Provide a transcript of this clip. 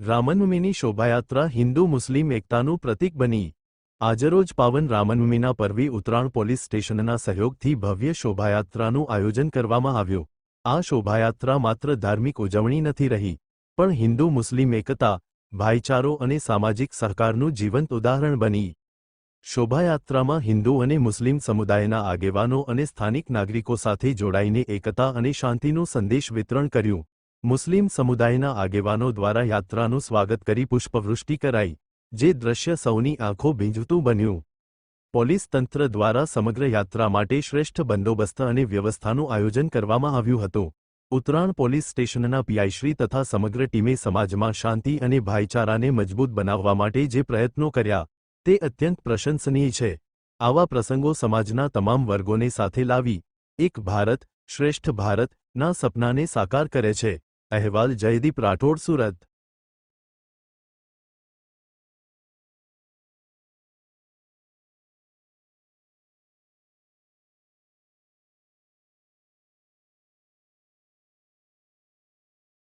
રામનવમીની શોભાયાત્રા હિન્દુ મુસ્લિમ એકતાનું પ્રતીક બની. આજરોજ પાવન રામનવમીના પર્વી ઉત્તરાણ પોલીસ સ્ટેશનના સહયોગથી ભવ્ય શોભાયાત્રાનું આયોજન કરવામાં આવ્યું. આ શોભાયાત્રા માત્ર ધાર્મિક ઉજવણી નથી રહી, પણ હિન્દુ મુસ્લિમ એકતા, ભાઈચારો અને સામાજિક સહકારનું જીવંત ઉદાહરણ બની. શોભાયાત્રામાં હિન્દુ અને મુસ્લિમ સમુદાયના આગેવાનો અને સ્થાનિક નાગરિકો સાથે જોડાઈને એકતા અને શાંતિનું સંદેશ વિતરણ કર્યું. મુસ્લિમ સમુદાયના આગેવાનો દ્વારા યાત્રાનું સ્વાગત કરી પુષ્પવૃષ્ટિ કરાઈ, જે દ્રશ્ય સૌની આંખો ભીંજતું બન્યું. પોલીસ તંત્ર દ્વારા સમગ્ર યાત્રા માટે શ્રેષ્ઠ બંદોબસ્ત અને વ્યવસ્થાનું આયોજન કરવામાં આવ્યું હતું. ઉત્તરાયણ પોલીસ સ્ટેશનના પીઆઈશ્રી તથા સમગ્ર ટીમે સમાજમાં શાંતિ અને ભાઈચારાને મજબૂત બનાવવા માટે જે પ્રયત્નો કર્યા, તે અત્યંત પ્રશંસનીય છે. આવા પ્રસંગો સમાજના તમામ વર્ગોને સાથે લાવી, એક ભારત શ્રેષ્ઠ ભારત ના સપનાને સાકાર કરે છે. અહેવાલ જયદીપ રાઠોડ સુરત.